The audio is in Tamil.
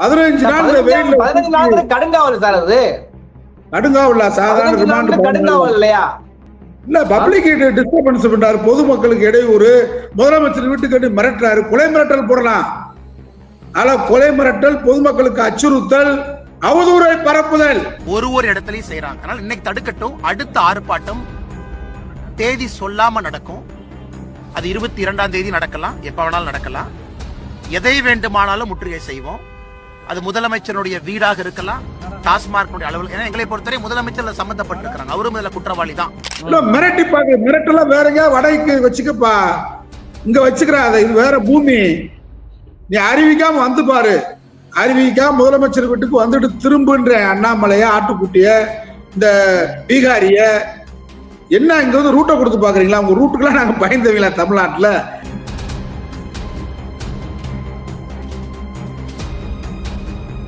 பதினஞ்சு நாள் பதினஞ்சு நாளுக்கு கடுங்காவல் சார் அது. கடுங்காவல்ல சாதாரண ரிமாண்ட் கடுங்காவல் இல்லையா? இல்ல பப்ளிக் டிஸ்டர்பன்ஸ் பண்றாரு? பொதுமக்களுக்கு இடையூறு. முதலமைச்சர் வீட்டுக்கு மிரட்டுறாரு. கொலை மிரட்டல் போடலாம். ஆனா கொலை மிரட்டல் பொதுமக்களுக்கு அச்சுறுத்தல் அவதூறை பரப்புதல். ஒரு ஒரு இடத்துலயும் செய்யறாங்க அதனால இன்னைக்கு தடுக்கட்டும். அடுத்த ஆர்ப்பாட்டம் தேதி சொல்லாம நடக்கும். அது இருபத்தி இரண்டாம் தேதி நடக்கலாம். எப்ப வேணாலும் நடக்கலாம். எதை வேண்டுமானாலும் முற்றுகை செய்வோம். அது முதலமைச்சருடைய வீடாக இருக்கலாம் டாஸ்மார்க்னுடைய அலுவலகம் ஏன்னா எங்களை பொறுத்தவரை முதலமைச்சர் சம்பந்தப்பட்டிருக்கிறாங்க. அவரும் இதுல குற்றவாளி தான். மிரட்டி பாக்க மிரட்டெல்லாம் வேறங்க எங்கேயா வச்சுக்கப்பா. இங்க வச்சுக்கிறாத. இது வேற பூமி. நீ அறிவிக்காம வந்து பாரு. அறிவிக்காம முதலமைச்சர் வீட்டுக்கு வந்துட்டு திரும்புன்ற அண்ணாமலைய ஆட்டுக்குட்டிய இந்த பீகாரிய என்ன இங்க வந்து ரூட்டை கொடுத்து பாக்குறீங்களா? உங்க ரூட்டுக்கெல்லாம் நாங்க பயந்தவங்களா தமிழ்நாட்டுல?